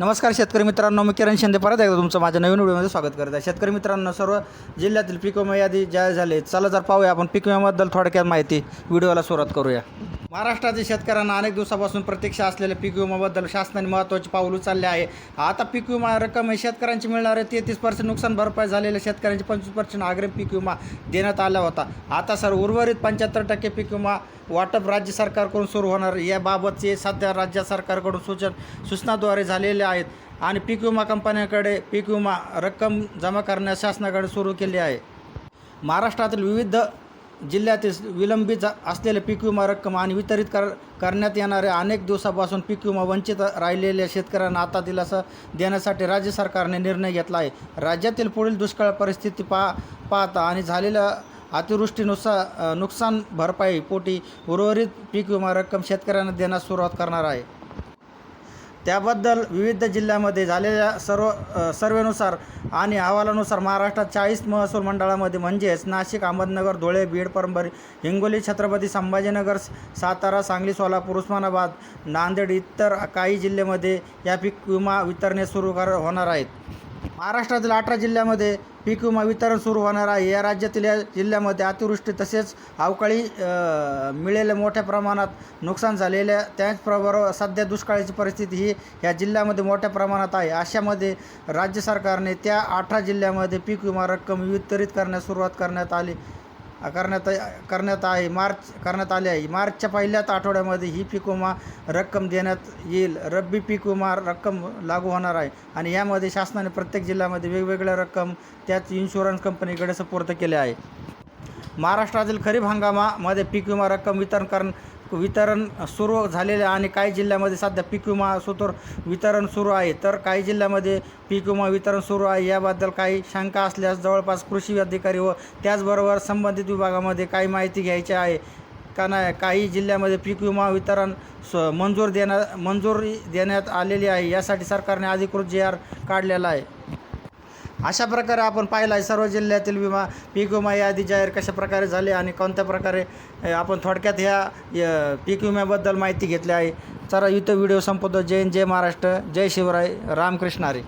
नमस्कार शेतकरी मित्रांनो मी किरण शिंदे. परत एकदा तुमचं माझ्या नवीन व्हिडिओमध्ये स्वागत करत आहे. शेतकरी मित्रांनो सर्व जिल्ह्यातील पीक विमा यादी जाहीर झाली चला जर पाहूया आपण पीक विम्याबद्दल थोडक्यात माहिती. व्हिडिओला सुरुवात करूया. महाराष्ट्रातील शेतकऱ्यांना अनेक दिवसापासून प्रतीक्षा असलेल्या पीक विमाबद्दल शासनाने महत्त्वाचे पाऊल उचलले आहे. आता पीक विमा रक्कम हे शेतकऱ्यांची मिळणारे तेहतीस पर्सेंट नुकसान भरपाई झालेल्या शेतकऱ्यांची पंचवीस पर्सेंट अग्रिम पीक विमा देण्यात आला होता. आता सर उर्वरित पंच्याहत्तर टक्के पीक विमा वाटप राज्य सरकारकडून सुरू होणार याबाबतचे सध्या राज्य सरकारकडून सूचन सूचनाद्वारे झालेले आहेत आणि पीक विमा कंपन्यांकडे पीक विमा रक्कम जमा करण्यास शासनाकडे सुरू केली आहे. महाराष्ट्रातील विविध जिल्ह्यातील विलंबित असलेल्या पीक विमा रक्कम आणि वितरित कर करण्यात येणाऱ्या अनेक दिवसापासून पीक विमा वंचित राहिलेल्या शेतकऱ्यांना आता दिलासा देण्यासाठी राज्य सरकारने निर्णय घेतला आहे. राज्यातील पुढील दुष्काळ परिस्थिती पा पाहता आणि झालेल्या अतिवृष्टीनुसार नुकसान भरपाई पोटी उर्वरित पीक विमा रक्कम शेतकऱ्यांना देण्यास सुरुवात करणार आहे. त्याबद्दल विविध जिल्ह्यामध्ये झालेल्या सर्व सर्वेनुसार आणि अहवालानुसार महाराष्ट्रात चाळीस महसूल मंडळामध्ये म्हणजेच नाशिक अहमदनगर धुळे बीड परंबरी हिंगोली छत्रपती संभाजीनगर सातारा सांगली सोलापूर उस्मानाबाद नांदेड इतर काही जिल्ह्यामध्ये या पीक विमा वितरणे सुरू कर होणार आहेत. महाराष्ट्रातील अठरा जिल्ह्यामध्ये पीक विमा वितरण सुरू होणार आहे. या राज्यातील या जिल्ह्यामध्ये अतिवृष्टी तसेच अवकाळी अ, मिळेल्या मोठ्या प्रमाणात नुकसान झालेल्या त्याचबरोबर सध्या दुष्काळाची परिस्थिती ही या जिल्ह्यामध्ये मोठ्या प्रमाणात आहे. अशामध्ये राज्य सरकारने त्या अठरा जिल्ह्यामध्ये पीक विमा रक्कम वितरित करण्यास सुरुवात करण्यात आली. करण्यात करण्यात आहे. मार्च करण्यात आले आहे. मार्चच्या पहिल्याच आठवड्यामध्ये ही पीक विमा रक्कम देण्यात येईल. रब्बी पीक विमा रक्कम लागू होणार आहे. आणि यामध्ये शासनाने प्रत्येक जिल्ह्यामध्ये वेगवेगळ्या रक्कम त्याच इन्शुरन्स कंपनीकडे सुपूर्द केल्या आहे. महाराष्ट्रातील खरीप हंगामामध्ये पीक विमा रक्कम वितरण करण वितरण सुरू झालेले आहे आणि काही जिल्ह्यामध्ये सध्या पीक विमा सुतूर वितरण सुरू आहे. तर काही जिल्ह्यामध्ये पीक विमा वितरण सुरू आहे. याबद्दल काही शंका असल्यास जवळपास कृषी अधिकारी व त्याचबरोबर संबंधित विभागामध्ये काही माहिती घ्यायची आहे. का नाही? काही जिल्ह्यामध्ये पीक विमा वितरण स मंजूर देण्या मंजुरी देण्यात आलेली आहे. यासाठी सरकारने अधिकृत जी आर काढलेला आहे. अशा प्रकारे आपण पाहिलं आहे सर्व जिल्ह्यातील विमा पीक विमा यादी जाहीर कशा प्रकारे झाली आणि कोणत्या प्रकारे आपण थोडक्यात ह्या य, पीक विम्याबद्दल माहिती घेतली आहे. चला इथं व्हिडिओ संपवतो. जय जय महाराष्ट्र जय शिवराय रामकृष्ण हरी.